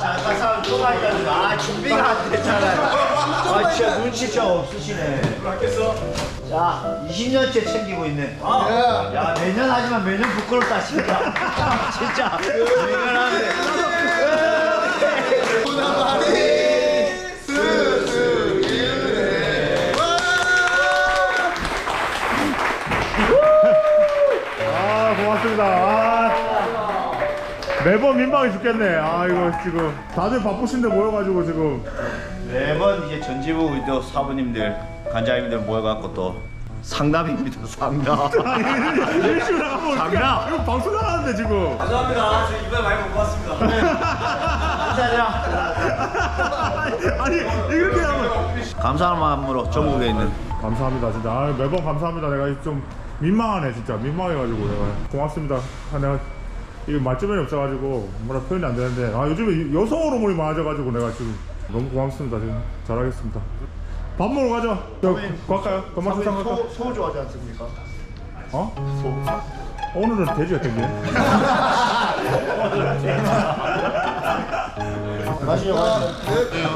잠깐 사람 또 가니까 아 준비가 안 됐잖아요. 아 진짜 눈치가 없으시네. 자 20년째 챙기고 있네. 야 매년 하지만 매년 부끄럽다 진짜. 진짜 매년 하는데. 아 매번 민망해 죽겠네. 아 이거 지금 다들 바쁘신데 모여가지고 지금 매번 이제 전지부 또 사부님들 간장님들 모여갖고 또 상담입니다 상담. 일주일 나가면 장난. 이거 방송 나가는데 지금. 감사합니다. 저 이번에 많이 왔습니다. 감사합니다. 아니 이렇게 하면 감사한 마음으로 전국에 있는 감사합니다 진짜 아, 매번 감사합니다 내가 좀 민망하네 진짜 민망해가지고 내가 고맙습니다 아, 내가 이게 말주변이 없어가지고 뭐라 표현이 안 되는데 아 요즘에 여성 호르몬이 많아져가지고 내가 지금 너무 고맙습니다 지금 잘하겠습니다 밥 먹으러 가자 저 갈까요? 건마수상 갈까? 소 좋아하지 않습니까? 어? 소 오늘은 돼지가 땡기네 마시죠 마시죠.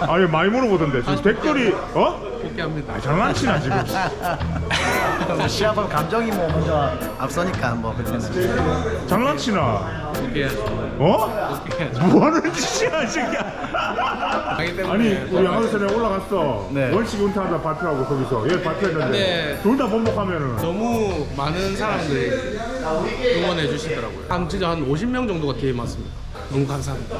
아니 많이 물어보던데 지금 댓글이 어? 아, 장난치나 지금 시합은 감정이 뭐 먼저 앞서니까 뭐 그때는. 장난치나 어? 뭐하는 짓이야 이 새끼야 아니 우리 양호선에 올라갔어 네. 원칙 은퇴하다 발표하고 거기서 얘 발표했는데 네. 둘 다 번복하면은 너무 많은 사람들이 응원해 주시더라고요. 한 진짜 한 50명 정도가 뒤에 맞습니다. 너무 감사합니다.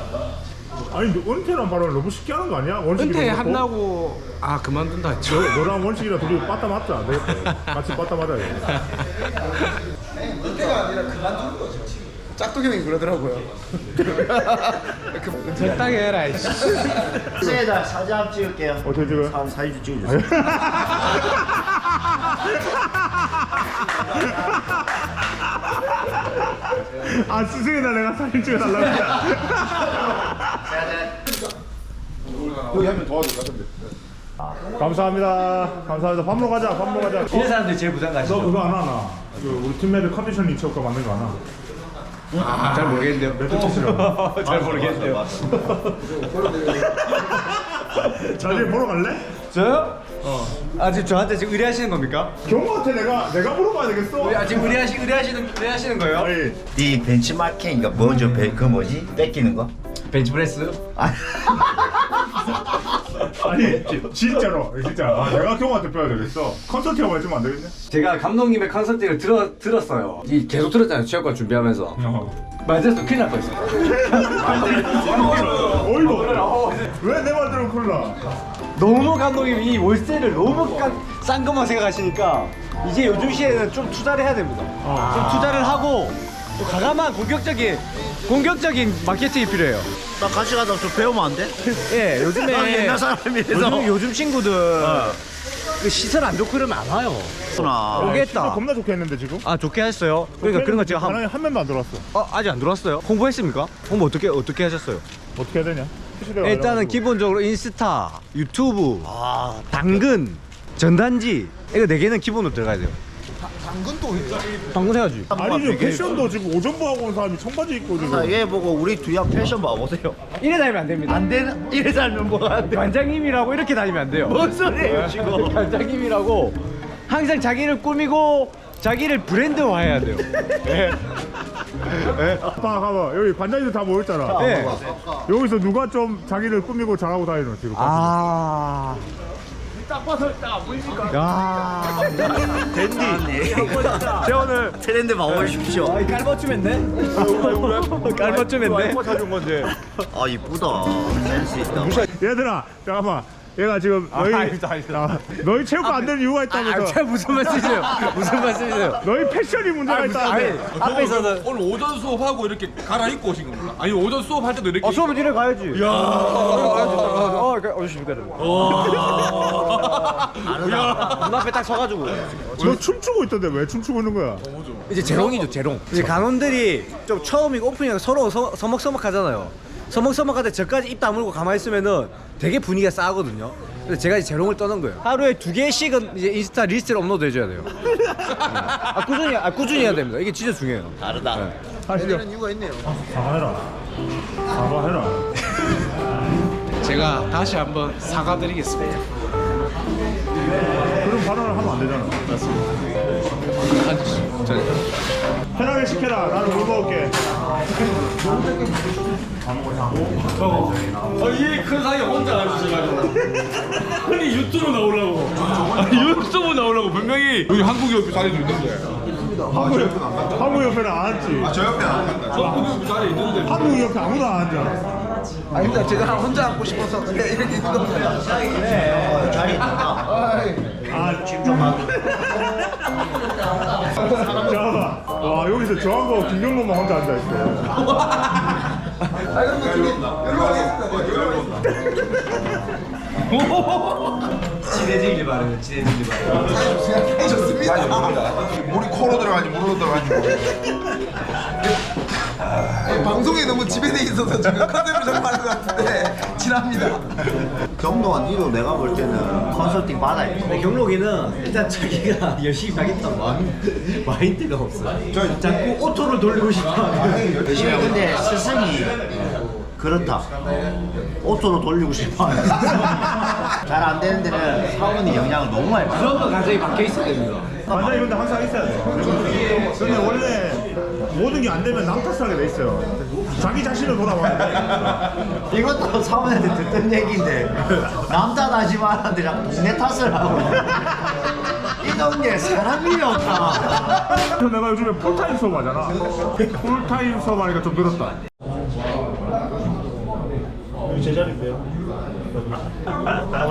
아니 근데 은퇴란 발언 너무 쉽게 하는 거 아니야? 은퇴 한다고 아 그만둔다 했죠. 너, 너랑 원칙이랑 둘이 빠따 맞자 안 되겠다 같이 빠따 맞아야 돼 짝퉁이 형이 그러더라고요. 적당히 해라. 이씨. 세다 사진 한번 찍을게요. 어떻게 찍어요? 사진 사진 좀 찍어주세요. 아 스승이다 내가 사진 찍어달라고 여기 도와줄 것 같은데. 감사합니다 감사합니다 밥 먹으러 가자 밥 먹으러 가자 이런 사람들 제일 부담 너 가시죠. 그거 안 하나? 그 우리 팀메들 컨디션 리처가 만든 거안 하나? 잘 모르겠는데요. 몇 점치라 잘 모르겠는데요. 나중에 보러 갈래? 저요? 아 지금 저한테 지금 의뢰하시는 겁니까? 경호한테 내가 내가 물어봐야 되겠어 아 지금 의뢰하시 의뢰하시는 의뢰하시는 거예요? 아니 네 벤치마킹인가 뭐죠? 배- 그 뭐지? 뺏기는 거? 벤치프레스? 아니 진짜로 진짜 아, 내가 경호한테 배워야 되겠어 컨설팅 한번 해주면 안 되겠냐? 제가 감독님의 컨설팅을 들어 들었어요. 이 계속 들었잖아요. 체육관 준비하면서. 어. 맞아서 큰일 날 뻔했어요. 어이가 없네 왜내 말 들으면 큰일 나 너무 감독님이 이 월세를 너무 깐- 싼 것만 생각하시니까 이제 요즘 시에는 좀 투자를 해야 됩니다. 좀 투자를 하고 또 과감한 공격적인 공격적인 마케팅이 필요해요. 나 같이 가서 좀 배우면 안 돼? 예, 나 요즘에 옛날 사람이라서. 요즘 요즘 친구들 그 시선 안 좋고 이러면 안 와요. 나 진짜 오겠다. 겁나 좋게 했는데 지금 아 좋게 했어요. 그러니까 그런 거 제가 한, 하나에 한 명도 안 들어왔어 어, 아직 안 들어왔어요. 홍보했습니까? 홍보 어떻게 어떻게 하셨어요? 어떻게 해야 되냐? 시대가 일단은 알아가지고. 기본적으로 인스타, 유튜브, 당근, 전단지 이거 네 개는 기본으로 들어가야 돼요. 당근도 당근 해야지. 아니 지금 패션도 지금 오전부 하고 온 사람이 청바지 입고 지금 자, 얘 보고 우리 두야 패션 봐보세요. 이래 다니면 안 됩니다. 안 되는 이래 살면 뭐가 안 돼? 관장님이라고 이렇게 다니면 안 돼요. 뭔 소리예요 지금? 관장님이라고 항상 자기를 꾸미고 자기를 브랜드화해야 돼요. 아빠 가봐 여기 관장님들 다 모였잖아 네. 여기서 누가 좀 자기를 꾸미고 잘하고 다니는 지금 아. 딱 봐서 딱안 보입니까? 야. 댄디. 제가 오늘 트렌드 봐보십시오. 깔맞춤 했네. 깔맞춤 했네. 사준 건데 아 이쁘다. 센스 있다. 얘들아 잠깐만 얘가 지금 너희 알겠다, 알겠다. 아, 너희 체육관 안 되는 이유가 아, 있다면서 제가 무슨 말씀이세요? 무슨 말씀이세요? 너희 패션이 문제가 있다는데 앞에서는 오늘 오전 수업하고 이렇게 갈아입고 오신 겁니까? 아니 오전 수업할 때도 이렇게 어, 수업은 이래 가야지. 야. 어, 어주십니까? 문 앞에 딱 서가지고. 너 춤추고 있던데 왜 춤추고 있는 거야? 이제 재롱이죠, 재롱. 이제 강원들이 좀 처음이고 오프닝 서로 서, 서먹서먹하잖아요. 서먹서먹할 때 저까지 입 다물고 가만히 있으면은 되게 분위기가 싸거든요. 그래서 제가 이제 재롱을 떠는 거예요. 하루에 두 개씩은 이제 인스타 리스트를 업로드 해줘야 돼요. 아, 꾸준히, 아, 꾸준히 해야 됩니다. 이게 진짜 중요해요. 다르다. 하시죠. 이유가 있네요. 사과해라. 사과해라. 제가 다시 한번 사과드리겠습니다. 그런 발언을 하면 안 되잖아. 저 편하게 시켜라. 나는 물 먹을게. 이큰 사이 혼자 앉으셔가지고 아니 유튜브 나오려고 아니 유튜브 나오려고 분명히 여기 한국 옆에 자리도 있는데 한국, 한국 옆에는 안 앉지. 저 옆에 안 간다. 한국 옆에 자리 있는데 한국 옆에 아무도 안 앉아. 아닙니다. 제가 혼자 앉고 싶어서 그냥 이렇게 있는 겁니다. 자리 있다. 아, 집좀 하 잠깐만. 와, 여기서 저하고 김경로만 혼자 앉아있어. 아, 그럼 가겠습니다. 가겠습니다. 친해지길 바라요. 친해지길 바라요. 사이 좋습니다. 사이 좋습니다. 물이 코로 들어가니 물로 들어가니. 아, 방송에 너무 지배돼 있어서 지금 컨셉을 잡아하는 것 같은데 친합니다. 경동아, 니도 내가 볼 때는 컨설팅 받아야 돼. 근데 경록이는 일단 자기가 열심히 하겠다는 마인, 마인드가 없어. 자꾸 오토를 돌리고 싶어. 열심히 근데 스승이 그렇다. 오토로 돌리고 싶어. 잘 안 되는 데는 사원이 영향을 너무 많이 받아. 그런 거 가정이 박혀 있어야 됩니다. 완전히 근데 항상 있어야 돼. 근데 원래 모든 게 안 되면 남 탓하게 돼 있어요. 자기 자신을 돌아봐야 돼. 이것도 사원한테 듣던 얘기인데 남 탓하지 말았는데 자꾸 동네 탓을 하고 이 동네에 사람이 없다. 그래서 내가 요즘에 풀타임 수업 하잖아. 풀타임 수업 하니까 좀 늘었다. 제자리인데요.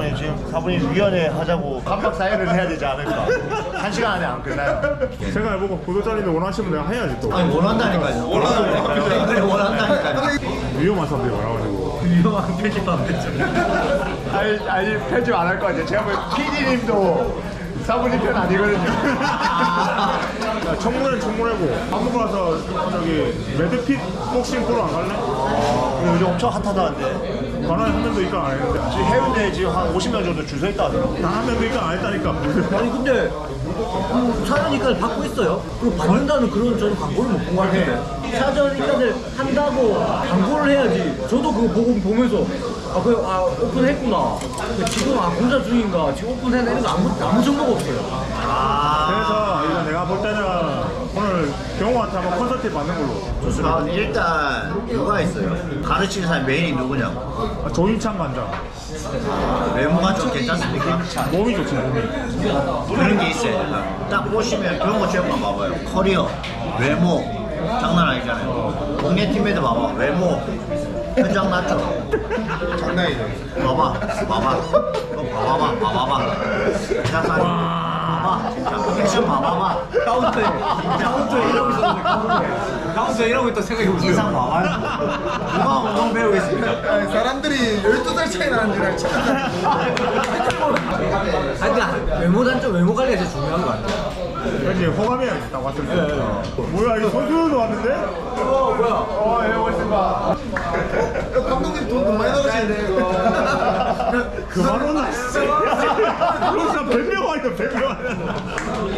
사부님 지금 사부님 위원회 하자고 깜박 사회를 해야 되지 않을까? 한 시간 안에 안 끝나요. 제가 해보고 구독자님들 원하시면 내가 해야지 또. 아니 원한다니까요. 원한다니까요. 그래 원한다니까요. 위험한 사람들이 많아가지고. 유명한 편집하면 되죠. 아니 아니 편집 안 할 거 같아요. 제가 보기엔 PD님도 사부님 편 아니거든요. 야, 청문회는 청문회고 한국 가서 저기 매드핏 복싱 프로 안 갈래? 요즘 엄청 핫하다는데 가나에 한 명도 입장 안 했는데 지금 해운대 지금 한 50명 정도 줄 서 있다 하더라고. 단한 명도 입장 안 했다니까 아니 근데 그 사전 입간을 받고 있어요. 그리고 받는다는 그런 저는 광고를 못 본 것 같은데 사전 입간을 한다고 광고를 해야지. 저도 그거 보고 보면서 아, 그, 아 오픈했구나. 근데 지금 아 공사 중인가 지금 오픈했나 이런 거 아무 아무 정보가 없어요. 그래서 이거 내가 볼 때는 오늘 경호한테 한번 컨설팅 받는 걸로 좋습니다. 아, 일단 누가 있어요? 가르치는 사람 메인이 누구냐고. 아, 조인창 관장 외모가 좀 괜찮습니까? 몸이 좋지 몸이 그런 게 있어요. 일단. 딱 보시면 경호 체육관 봐봐요. 커리어, 외모, 장난 아니잖아요. 동네 팀에도 봐봐. 외모, 현장 낮죠? 장난이죠. 봐봐, 봐봐. 너 봐봐 봐, 봐 봐봐. 자산. 봐봐, 진짜. 패션 봐봐봐. 카운터에 카운터에 이러고 있었는데 카운터에 카운터에 이러고 있다 생각해 인상 보세요. 봐봐요. 누가 운동 배우겠습니까? 아니, 사람들이 12살 차이 나는 줄 알지. 아니 근데 외모 단점 외모 관리가 제일 중요한 거 같아요. 그렇지 호감해야지 딱 왔을 때 뭐야 이거 선수들도 왔는데? 어 뭐야? 어 예, 오겠습니다 감독님 돈 많이 나가시는 그만 오나 그런 사람 100명 와있다 100명.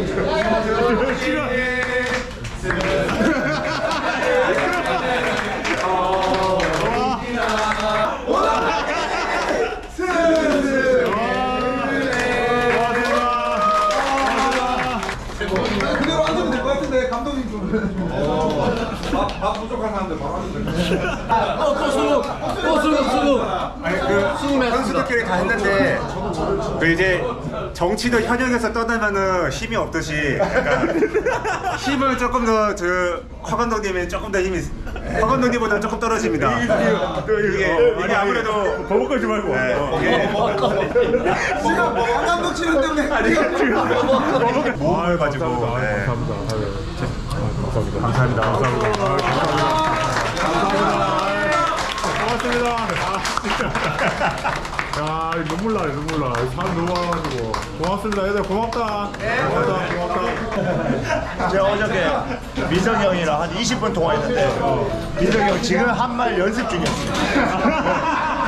지금 그대로 앉으면 될 것 같은데 감독님 좀. 밥 부족한 사람들 바로 하는데 어또 수능 또 수능 수능. 그 선수들끼리 다 했는데 그 이제 정치도 현역에서 떠나면은 힘이 없듯이 약간 힘을 조금 더저 허 감독님이 조금 더 힘이 허 감독님보다 조금 떨어집니다. 이게 이게 아무래도 버벅거리지 말고 네, 어. 이게 지금 안 감독 치는 때문에. 모아가지고 감사합니다. 네. 감사합니다. 아, 감사합니다. 감사합니다. 감사합니다. 아, 감사합니다. 아, 고맙습니다. 아, 진짜. 야, 눈물 나네, 눈물 나. 사람 너무 많아가지고. 고맙습니다. 얘들 고맙다. 고맙다, 고맙다. 제가 어저께 민석이 형이랑 한 20분 통화했는데 민석이 형 지금 한 말 연습 중이었어요.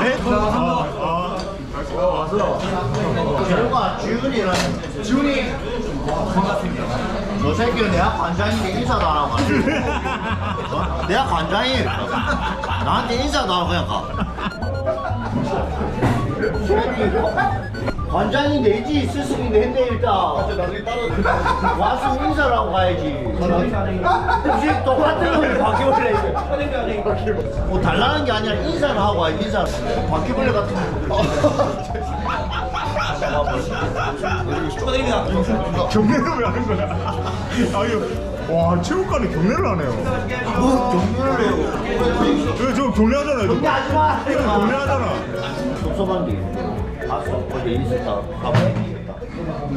네? 아, 결과 지훈이랑 지훈이 반갑습니다. 너 새끼는 내가 관장인데 인사도 안 하고. 어? 내가 관장이 나한테 인사도 안 하고 그냥 가. 관장이 내지 스승인데 했네 일단. 와서 인사를 하고 가야지. 혹시 똑같은 놈이 바퀴벌레. 뭐 달라는 게 아니라 인사를 하고 가야지 인사. 바퀴벌레 같은 거. 경례를 왜 하는 거야? 아유, 와 체육관에 경례를 하네요. 뭐 경륜을 해요. 왜저 경례하잖아요. 이거. 하지 마. 이거 경례하잖아. 독서반기 봤어? 어제 인스타 가고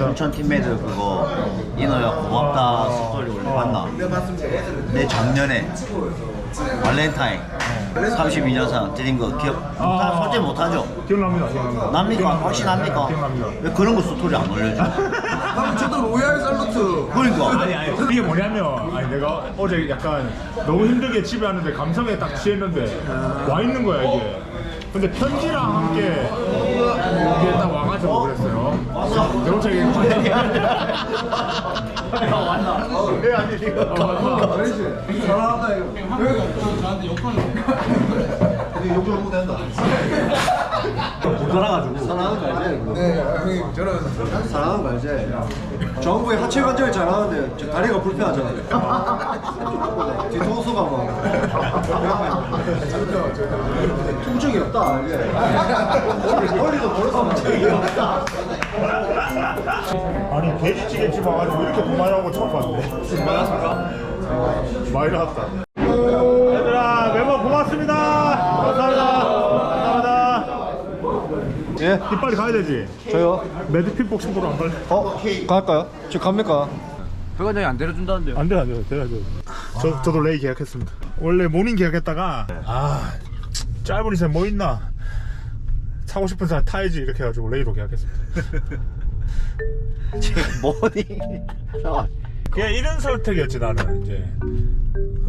인천 팀메이트 그거 인호야 고맙다 스토리 올려 봤나? 네 봤습니다 내 작년에 발렌타인 32년산 드린 거 기억 다 솔직히 못하죠? 기억납니다. 기억납니다. 납니까? 기억납니다. 네, 기억납니다. 왜 그런 거 스토리 안 올려줘? 저도 로얄 살루트. 그러니까 아니 아니 이게 뭐냐면 아니 내가 어제 약간 너무 힘들게 집에 왔는데 감성에 딱 취했는데 와 있는 거야 이게 근데 편지랑 함께 이게 딱 와가지고 그랬어요 내가 어차피 왔나? 왜안 들리고? 잘한다 이거. 저한테 욕하는 욕을 못 한다. 사랑하는 거 알지? 네, 형님 저는 사랑하는 거 알지? 정부의 하체 관절이 잘하는데 저 다리가 불편하잖아요. 뒤통수가 막 통증이 없다 알지? 머리도 모르서 통증이 없다. 아니 돼지찌개집 와가지고 이렇게 돈 많이 하고 처음 봤는데 많이 나왔다 예? 이 빨리 가야 되지 저요? 매드핏 복싱 보러 안 갈래? 어? 갈까요? 저 갑니까? 회관장이 안 데려준다는데요. 안 돼, 안 돼. 돼야죠. 저, 저도 레이 계약했습니다. 원래 모닝 계약했다가, 아, 짧은 인생 뭐 있나? 사고 싶은 사람 타야지. 이렇게 해가지고 레이로 계약했습니다. 뭐니? 그냥 이런 선택이었지, 나는. 이제.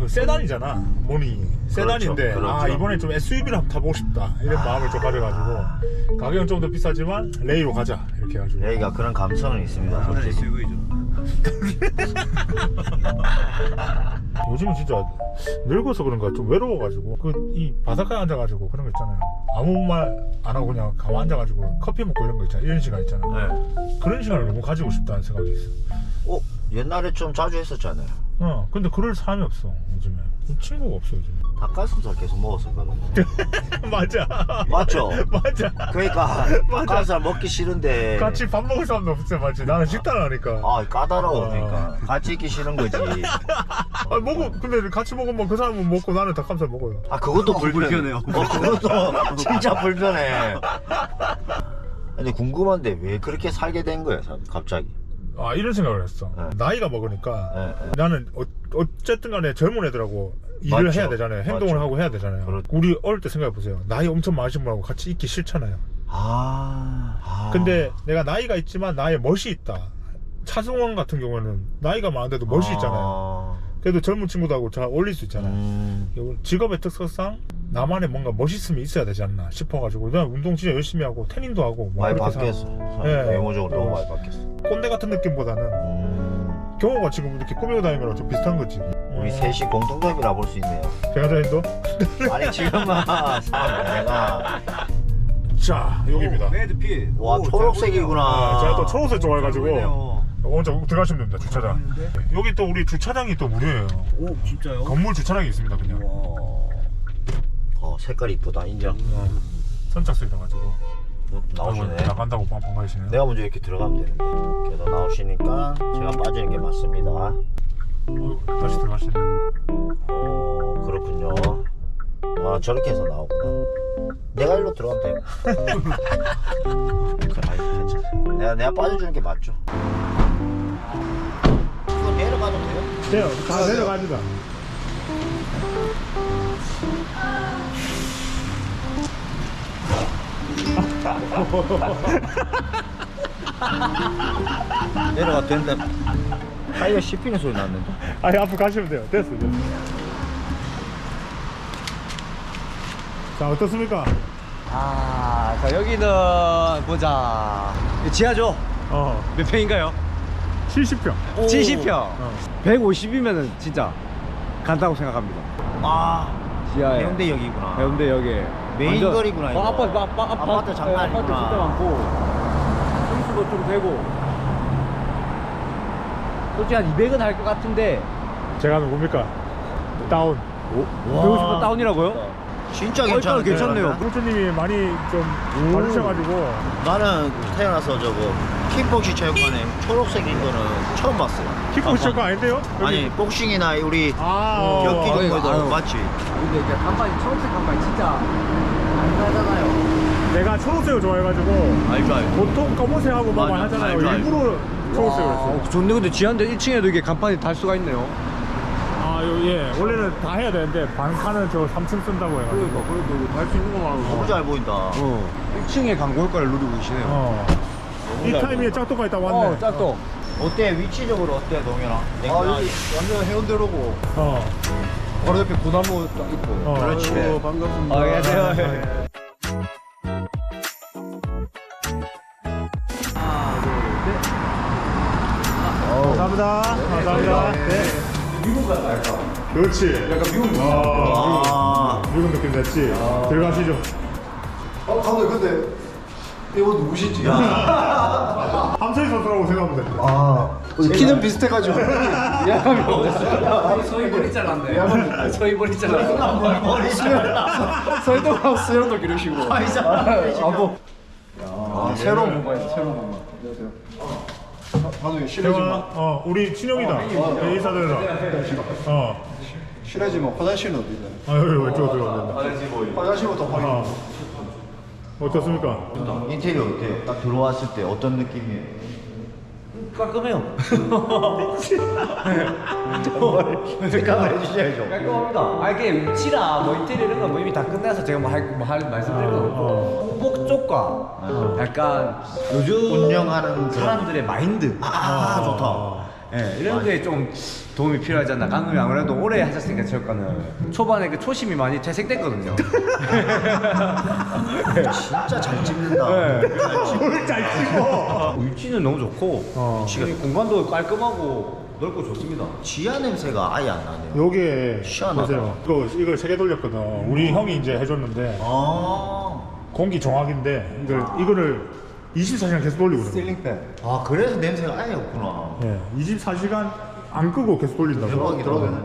그 세단이잖아, 모닝이. 세단인데, 그렇죠. 아, 이번에 좀 SUV를 한번 타보고 싶다. 이런 마음을 좀 가져가지고, 가격은 좀 더 비싸지만, 레이로 가자. 이렇게 해가지고. 여기가 그런 감성은 있습니다 솔직히 요즘은 진짜 늙어서 그런가 좀 외로워가지고 그 이 바닷가에 앉아가지고 그런 거 있잖아요 아무 말 안 하고 그냥 가만 앉아가지고 커피 먹고 이런 거 있잖아 이런 시간 있잖아 네. 그런 시간을 너무 가지고 싶다는 생각이 있어 어? 옛날에 좀 자주 했었잖아요 어 근데 그럴 사람이 없어 요즘에. 친구가 없어 요즘에. 닭가슴살 계속 먹었었거든요 맞아. 맞죠? 맞아. 그러니까 닭가슴살 먹기 싫은데. 같이 밥 먹을 사람도 없어 맞지? 나는 식단을 하니까. 아 까다로워 그러니까. 같이 있기 싫은 거지. 아 먹어. 근데 같이 먹으면 그 사람은 먹고 나는 닭가슴살 먹어요. 아 그것도 불편해요. 어 그것도 진짜 불편해. 근데 궁금한데 왜 그렇게 살게 된 거야 사- 갑자기 아 이런 생각을 했어 네. 나이가 먹으니까 네, 네. 나는 어, 어쨌든 간에 젊은 애들하고 일을 맞죠. 해야 되잖아요 행동을 맞죠. 하고 해야 되잖아요 그렇- 우리 어릴 때 생각해 보세요 나이 엄청 많으신 분하고 같이 있기 싫잖아요 아, 아. 근데 내가 나이가 있지만 나의 멋이 있다 차승원 같은 경우에는 나이가 많은데도 멋이 있잖아요 그래도 젊은 친구들하고 잘 어울릴 수 있잖아요. 음, 직업의 특성상 나만의 뭔가 멋있음이 있어야 되지 않나 싶어가지고 난 운동 진짜 열심히 하고 태닝도 하고 뭐 많이 바뀌었어. 사- 예. 외모적으로 너무 많이 바뀌었어. 꼰대 같은 느낌보다는 음, 경호가 지금 이렇게 꾸미고 다니는 거랑 좀 비슷한 거지. 우리 셋이 공통점이라 볼 수 있네요. 배가자님도? 아니 지금은 사람 내가. 자 여기입니다. 와 초록색이구나. 아, 제가 또 초록색 좋아해가지고. 보이네요. 먼저 들어가시면 됩니다 주차장. 여기 또 우리 주차장이 또 무료예요. 오 진짜요? 건물 주차장이 있습니다 그냥. 어 색깔 이쁘다 인정. 선착순 이라가지고. 음, 나오시네. 나간다고 빵빵 가시네요. 내가 먼저 이렇게 들어가면 되는데. 그래도 나오시니까 제가 빠지는 게 맞습니다. 어, 다시 들어가시네. 어 그렇군요. 아 저렇게 해서 나오구나. 내가 일로 들어가면 괜찮아. 내가 내가 빠져주는 게 맞죠? 이거 내려가도 돼요? 돼요. 다 내려갑니다. 내려가도 되는데 타이어 씹히는 소리 났는데? 아니 앞으로 가시면 돼요. 됐어 됐어 자 어떻습니까? 아, 자 여기는 보자. 지하죠? 어 몇 평인가요? 70평 70평. 어. 150이면은 진짜 간다고 생각합니다. 아 지하에. 해운대역이구나. 해운대역에. 메인 완전- 거리구나, 어, 이거. 아파트, 아, 아, 아파트, 아파트 장난 네, 아파트 아니구나. 진짜 많고. 평수도 좀 되고. 솔직히 한 200은 할 것 같은데. 제가 누굽니까? 다운. 배우고 싶은 다운이라고요? 진짜 일단 괜찮은데. 괜찮네요. 프로님이 많이 좀 봐주셔가지고 나는 태어나서 저거 킥복싱 체육관에 초록색인 거는 처음 봤어요. 킥복싱 거 아닌데요? 여기- 아니 복싱이나 우리 아, 어. 격기 아유, 정도도 아유. 맞지. 근데 이게 간판이 초록색 간판이 진짜 안 가잖아요. 내가 초록색을 좋아해가지고 알죠 알죠. 보통 검은색하고 뭐만 맞아, 하잖아요. 알죠, 알죠. 일부러 초록색을 했어요. 어, 좋네. 근데 지하인데 1층에도 이게 간판이 달 수가 있네요. 아, 요, 예. 원래는 다 해야 되는데 반칸은 저 3층 쓴다고 해가지고. 그래도 달수 있는 것만 너무 잘 보인다. 어. 1층에 광고 효과를 누리고 계시네요. 어. 이 타이밍에 짝도가 있다 왔네. 어, 짝도. 어때 위치적으로 어때 동현아? 아 여기 완전 해운대로고 어. 바로 옆에 고나무 딱 있고. 어. 그렇지. 아이고, 반갑습니다. 안녕하세요. 감사합니다. 감사합니다. 네. 미국 같다, 그렇지. 약간 미국. 아, 아. 미국 느낌 냈지. 들어가시죠. 어 감독님 근데 이거 누구시지? 함철 선수라고 생각하면 돼. 아 키는 비슷해가지고 예감이 없어요. 서희 머리 잘랐네. 서희 머리 잘랐어. 머리 설동하고 수영도 기르시고. 아, 아뭐. 아 새로운 공간이다 새로운 공간. 안녕하세요. 감독님 실례지만 어, 우리 친형이다. 네, 인사드려라. 어. 실례지만 화장실은 어디냐? 아, 여기 왼쪽으로 들어가면 된다. 화장실부터 확인. 어. 어떻습니까? 인테리어 어때? 딱 들어왔을 때 어떤 느낌이에요? 깔끔해요. 생각을 해주셔야죠. 깔끔합니다. 아 이게 위치라 뭐 인테리어 이런 거뭐 이미 다 끝나서 제가 뭐할 뭐할 말씀드릴 건 없고 홍보 쪽과 약간 요즘 운영하는 그런- 사람들의 마인드 아, 좋다. 예, 이런 게 좀 도움이 필요하지 않나. 감독님 아무래도 오래 하셨으니까 체육관은 초반에 그 초심이 많이 퇴색됐거든요. 진짜 잘 찍는다. 뭘잘 찍어. 위치는 너무 좋고 어. 이 공간도 깔끔하고 넓고 좋습니다. 지하 냄새가 아예 안 나네요. 요게 시원하다. 보세요. 이거 이걸 세 개 돌렸거든. 우리 형이 이제 해줬는데 아, 공기 정확인데 이걸 이거를 24시간 계속 돌리거든. 실링팬. 아 그래서 냄새가 아예 없구나. 예, 24시간 안 끄고 계속 돌린다고. 대박이다.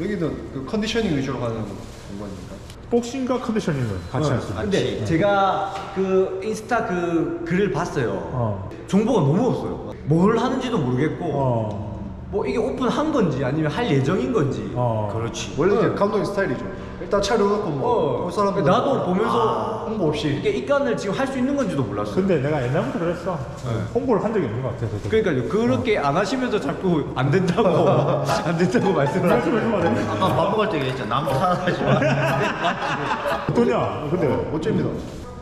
여기는 그 컨디셔닝 위주로 가는 공간입니다. 복싱과 컨디셔닝을 같이 할 수 있어요. 근데 제가 그 인스타 그 글을 봤어요. 어. 정보가 너무 없어요. 뭘 하는지도 모르겠고 어. 뭐 이게 오픈한 건지 아니면 할 예정인 건지. 어. 그렇지. 원래 이제 감독님 스타일이죠. 일단 차려놓고 뭐, 볼 사람들 나도 보면서 홍보 없이. 이게 입관을 지금 할 수 있는 건지도 몰랐어요. 근데 내가 옛날부터 그랬어. 홍보를 한 적이 없는 것 같아서. 그러니까요. 그렇게 안 하시면서 자꾸 안 된다고 안 된다고 말씀을 하시고 말씀해주면 안 돼? 아까 밥 먹을 때 얘기했잖아. 나무 하나 하지 마. 어떠냐? 근데 멋집니다.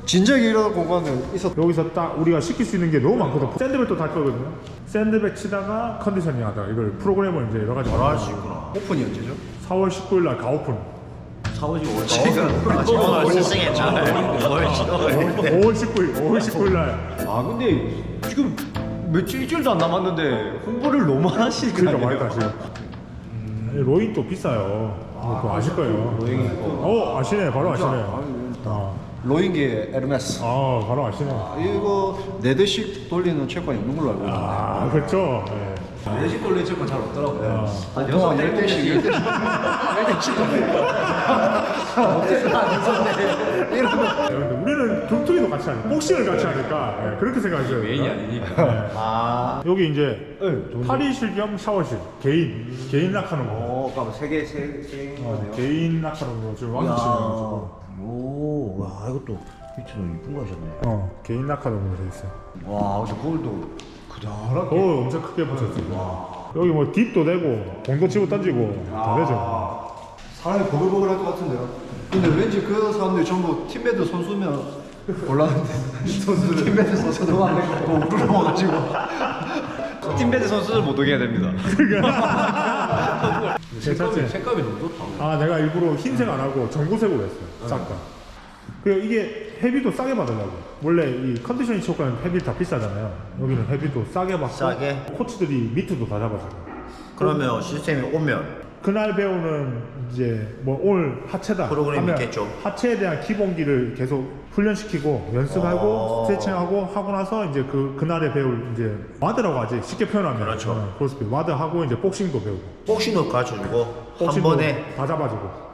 진작에 이런 공간은 있었. 여기서 딱 우리가 시킬 수 있는 게 너무 많거든. 샌드백도 달 거거든요. 샌드백 치다가 컨디셔닝 하다가 이걸 프로그램을 이제 여러 가지 할수 있구나. 오픈이 언제죠? 4월 19일 날 가오픈. 지금 지금 올 시승했잖아요. 올 시승. 5월 19일, 5월 19일 날. 아 근데 지금 며칠 일주일도 안 남았는데 홍보를 너무 안 하시는 거 그러니까 아니에요? 많이 다시. 음, 로잉 또 비싸요. 어, 그거 아실 거예요. 로잉. 어, 아시네. 바로 아시네. 아, 로잉계 에르메스. 아, 바로 아시네. 이거 네 대씩 돌리는 체육관이 없는 걸로 알고 있는데. 아, 그렇죠. 예. 내식 돌리 체육관 잘 없더라고요. 한 보통 여섯 한 네 10대씩, 10대씩. 10대씩. 예, 근데 우리는 격투기도 같이 하니까, 복싱을 같이 하니까 예, 그렇게 생각하셔요. 메인이 아니니까. 아, 여기 이제 탈의실 겸 샤워실, 개인, 개인 락하는 거. 어, 그럼 세개세세 어, 개인 락하는 거 지금 완전 치네요. 오, 와 이것도 밑으로 이쁜 거 하셨네. 어, 개인 락하는 거로 돼 있어요. 와, 근데 거울도 그다란 거울 엄청 크게 붙였어요. 여기 뭐 딥도 되고, 공도 치고 던지고 다 되죠. 사람이 보글보글 할것 같은데요. 근데 왠지 그 사람들이 전부 팀배드 선수면 몰랐는데 선수들 팀배드 선수들 뭐 부러워가지고 팀배드 선수들 못 오게 해야 됩니다. 괜찮지? 색감이 너무 좋다. 아 내가 일부러 흰색 안 하고 전구색으로 했어요 싹 다. 그 이게 회비도 싸게 받으려고. 원래 이 컨디셔닝 체육관은 회비 다 비싸잖아요. 여기는 회비도 싸게 받고 싸게? 코치들이 미트도 다 잡아줘요 그러면 시스템이 오면? 그날 배우는 이제 뭐 오늘 하체다 프로그램이 하면 있겠죠. 하체에 대한 기본기를 계속 훈련시키고 연습하고 어. 스트레칭하고 하고 나서 이제 그 그날에 배울 이제 와드라고 하지 쉽게 표현하면. 그렇죠. 어, 크로스핏 와드 하고 이제 복싱도 배우고. 복싱도 가르쳐주고 한 복싱도 번에? 다 잡아주고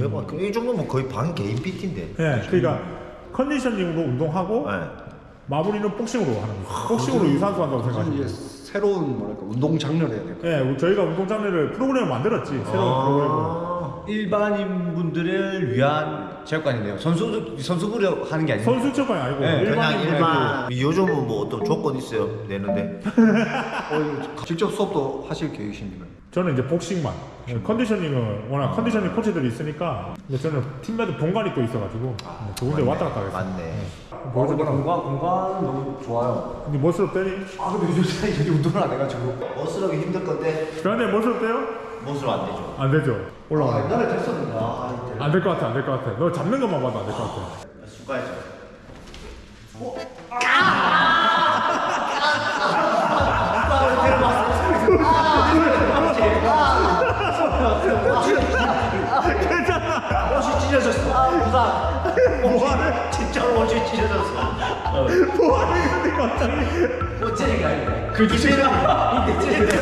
대박. 그이 정도면 거의 방 개인 PT인데. 예 그러니까 컨디셔닝으로 운동하고 네. 마무리는 복싱으로 하는 거죠 복싱으로 유산소 한다고 이제 생각하시면 새로운 뭐랄까 운동 장르를 해야 될까 예 저희가 운동 장르를 프로그램을 만들었지 새로운 프로그램을 일반인 분들을 위한 체육관이네요. 선수 선수들이 하는 게 아니고. 선수 체육관이 아니고 네, 그냥 일반인 일반. 요즘은 뭐 어떤 조건 있어요? 내는데. 어, 직접 수업도 하실 계획이십니까? 저는 이제 복싱만 컨디셔닝은 워낙 컨디셔닝 코치들이 있으니까 근데 저는 팀매도 본관이 또 있어가지고 좋은데 왔다 갔다 하겠어요 맞네. 보여줘 공간 공간 너무 좋아요. 근데 멋스럽대니? 아 근데 요즘 사이 이제 운동을 안 해가지고. 멋스러기 힘들 건데 그런데 멋스럽대요? 멋으로 안 되죠. 안 되죠 올라가 아, 옛날에 됐었는데. 아, 안될 것 같아 안 될 것 같아 너 잡는 것만 봐도 안 될 것 같아. 옷이 찢어졌어. 아. 뭐하는? 진짜로 옷이 찢어졌어. 뭐하는 건데 갑자기 못 찢는 게 아니라. 그 찢는 이때 찢는 근데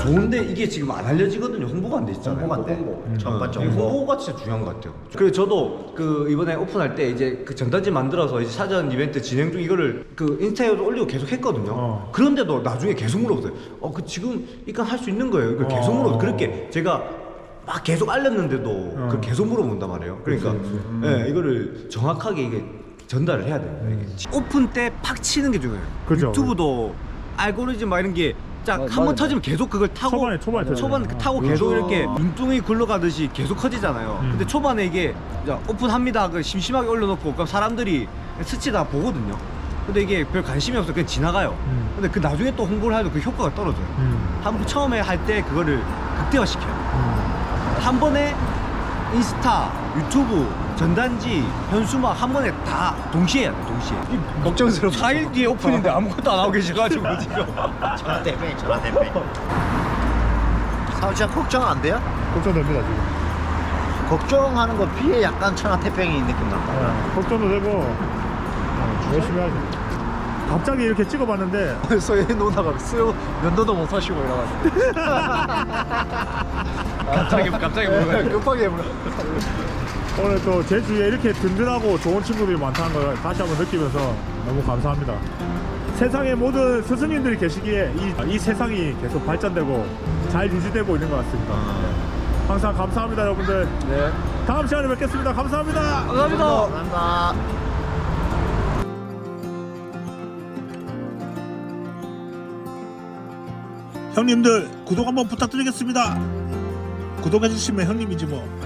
좋은데 이게 지금 안 알려지거든요. 홍보가 안 돼 있잖아요. 홍보가 안 돼. 홍보. 전반 이 정보. 홍보가 진짜 중요한 것 같아요. 그리고 저도 그 이번에 오픈할 때 이제 그 전단지 만들어서 이제 사전 이벤트 진행 중 이거를 그 인스타에도 올리고 계속 했거든요. 어. 그런데도 나중에 계속 물어보세요. 어, 그 지금 이건 할수 있는 거예요. 이걸 계속 어. 물어. 그렇게 제가 막 계속 알렸는데도 그걸 계속 물어본단 말이에요. 그러니까 예, 이거를 정확하게 이게 전달을 해야 돼요. 이게. 오픈 때 팍 치는 게 중요해요. 그죠. 유튜브도 알고리즘 막 이런 게 딱 어, 한번 맞아요. 터지면 계속 그걸 타고 초반에, 초반에 터져요. 초반 그 타고 계속 이렇게 눈둥이 굴러가듯이 계속 커지잖아요. 근데 초반에 이게 자, 오픈합니다. 그 심심하게 올려놓고 그럼 사람들이 스치다 보거든요. 근데 이게 별 관심이 없어 그냥 지나가요. 음. 근데 그 나중에 또 홍보를 해도 그 효과가 떨어져요. 음. 한번 처음에 할 때 그거를 극대화시켜요. 음. 한 번에 인스타, 유튜브, 전단지, 현수막 한 번에 다 동시에 해야 돼, 동시에. 걱정스러워. 4일 뒤에 오픈인데 아무것도 안 하고 계셔가지고 지금. 전화 대표, 전화 대표. 사우 진짜 걱정 안 돼요? 걱정됩니다 지금 걱정하는 거 비해 약간 천하 태평이 느낌 난다. 어, 걱정도 되고 어, 열심히 하죠 갑자기 이렇게 찍어봤는데 소위 누나가 수요 면도도 못 하시고 이래가지고. 갑자기 갑자기 뭐가 급하게 물어. 오늘 또 제 주위에 이렇게 든든하고 좋은 친구들이 많다는 걸 다시 한번 느끼면서 너무 감사합니다. 세상의 모든 스승님들이 계시기에 이, 이 세상이 계속 발전되고 잘 유지되고 있는 것 같습니다. 네. 항상 감사합니다, 여러분들. 네. 다음 시간에 뵙겠습니다. 감사합니다. 감사합니다. 감사합니다. 형님들 구독 한번 부탁드리겠습니다. 구독해주시면 형님이지 뭐.